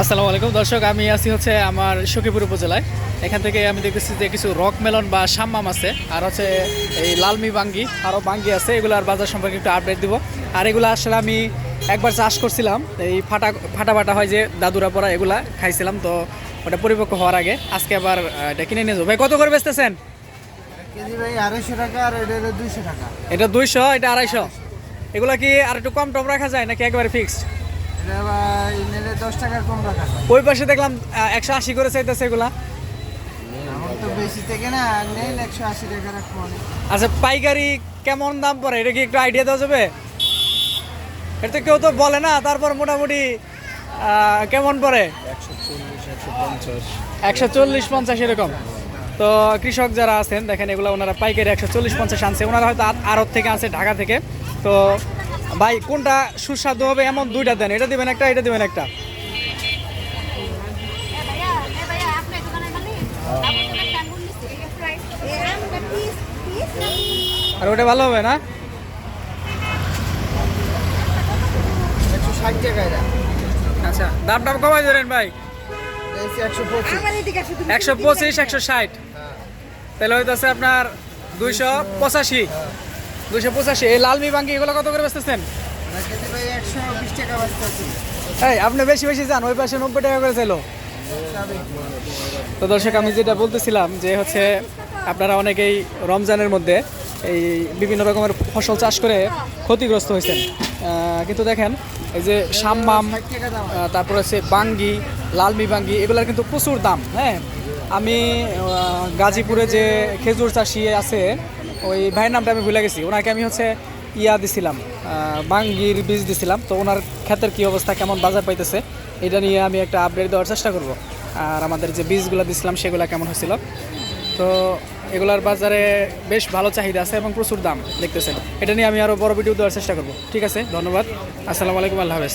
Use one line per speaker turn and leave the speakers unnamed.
আসসালামু আলাইকুম। দর্শক আমি আছি হচ্ছে আমার সখীপুর উপজেলায়। এখান থেকে আমি দেখতেছি যে কিছু রক মেলন বা সাম্মাম আছে আর হচ্ছে এই লালমি বাঙ্গি আরও বাঙ্গি আছে এগুলোর বাজার সম্পর্কে একটু আপডেট দিব। আর এগুলো আসলে আমি একবার চাষ করছিলাম এই ফাটা ফাটা ফাটা হয় যে দাদুরা পরা এগুলা খাইছিলাম তো ওটা পরিপক্ক হওয়ার আগে। আজকে আবার এটা কিনে নিয়ে যাব। ভাই কত করে বেচতেছেন?
আড়াইশো টাকা আর এটা দুইশো টাকা।
এটা আড়াইশো। এগুলা কি আর একটু কম টম রাখা যায় নাকি একবারে ফিক্সড
দশ টাকার কম রাখা
ওই পাশে দেখলাম একশো আশি করে চাইতেছে এগুলা। আচ্ছা পাইকারি কেমন দাম পড়ে? এটা কি একটু আইডিয়া দেওয়া যাবে? এটা তো কেউ তো বলে না তারপর মোটামুটি কেমন পড়ে? একশো চল্লিশ পঞ্চাশ এরকম। তো কৃষক যারা আছেন দেখেন এগুলো ওনারা পাইকারি একশো চল্লিশ পঞ্চাশ আনছে। ওনারা হয়তো আ- আড়ত থেকে আনছে ঢাকা থেকে। তো ভাই, কোনটা সুস্বাদু হবে? এমন দুইটা দেন। এটা দিবেন একটা, এটা দিবেন একটা। আর ওটা ভালো হবে না? আচ্ছা ধরেন ভাই।
একশো পঁচিশ,
একশো ষাট। তাহলে হইতেছে আপনার দুইশো পঁচাশি। দুইশো পঁচাশি। এই লালমি বাঙ্গি, এগুলো কত করে বেচতেছেন? এই, আপনি বেশি বেশি যান, ওই পাশে নব্বই টাকা করে চাইলো। তো দর্শক, আমি যেটা বলতেছিলাম যে হচ্ছে, আপনারা অনেকেই রমজানের মধ্যে এই বিভিন্ন রকমের ফসল চাষ করে ক্ষতিগ্রস্ত হয়েছেন। কিন্তু দেখেন, এই যে সাম্মাম তারপরে হচ্ছে বাঙ্গি, লালমি বাঙ্গি, এগুলোর কিন্তু প্রচুর দাম হ্যাঁ? আমি গাজীপুরে যে খেজুর চাষি আছে ওই ভাইয়ের নামটা আমি ভুলে গেছি। ওনাকে আমি হচ্ছে ইয়া দিছিলাম বাঙ্গির বীজ দিছিলাম। তো ওনার ক্ষেতের কী অবস্থা, কেমন বাজার পাইতেছে, এটা নিয়ে আমি একটা আপডেট দেওয়ার চেষ্টা করব। আর আমাদের যে বীজগুলো দিছিলাম, সেগুলো কেমন হয়েছিল। তো এগুলার বাজারে বেশ ভালো চাহিদা আছে এবং প্রচুর দাম, দেখতেছেন। এটা নিয়ে আমি আরও বড় ভিডিও দেওয়ার চেষ্টা করব। ঠিক আছে, ধন্যবাদ। আসসালামু আলাইকুম, আল্লাহ হাফেজ।